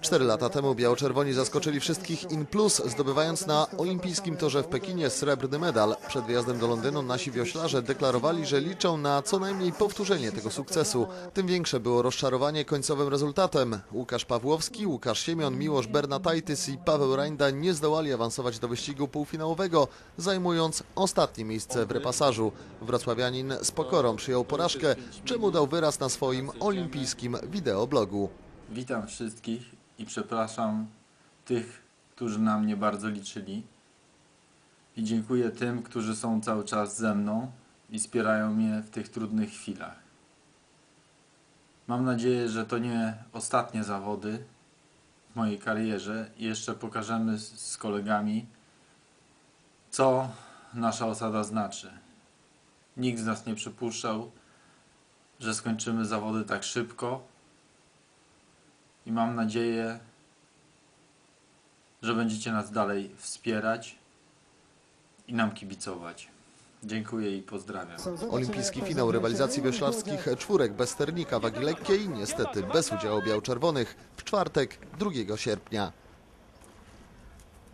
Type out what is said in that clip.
Cztery lata temu biało-czerwoni zaskoczyli wszystkich in plus, zdobywając na olimpijskim torze w Pekinie srebrny medal. Przed wyjazdem do Londynu nasi wioślarze deklarowali, że liczą na co najmniej powtórzenie tego sukcesu. Tym większe było rozczarowanie końcowym rezultatem. Łukasz Pawłowski, Łukasz Siemion, Miłosz Bernatajtys i Paweł Rajnda nie zdołali awansować do wyścigu półfinałowego, zajmując ostatnie miejsce w repasażu. Wrocławianin z pokorą przyjął porażkę, czemu dał wyraz na swoim olimpijskim wideoblogu. Witam wszystkich i przepraszam tych, którzy na mnie bardzo liczyli. I dziękuję tym, którzy są cały czas ze mną i wspierają mnie w tych trudnych chwilach. Mam nadzieję, że to nie ostatnie zawody w mojej karierze i jeszcze pokażemy z, kolegami, co nasza osada znaczy. Nikt z nas nie przypuszczał, że skończymy zawody tak szybko i mam nadzieję, że będziecie nas dalej wspierać i nam kibicować. Dziękuję i pozdrawiam. Olimpijski finał rywalizacji wioślarskich czwórek bez sternika wagi lekkiej, niestety bez udziału biał-czerwonych, w czwartek 2 sierpnia.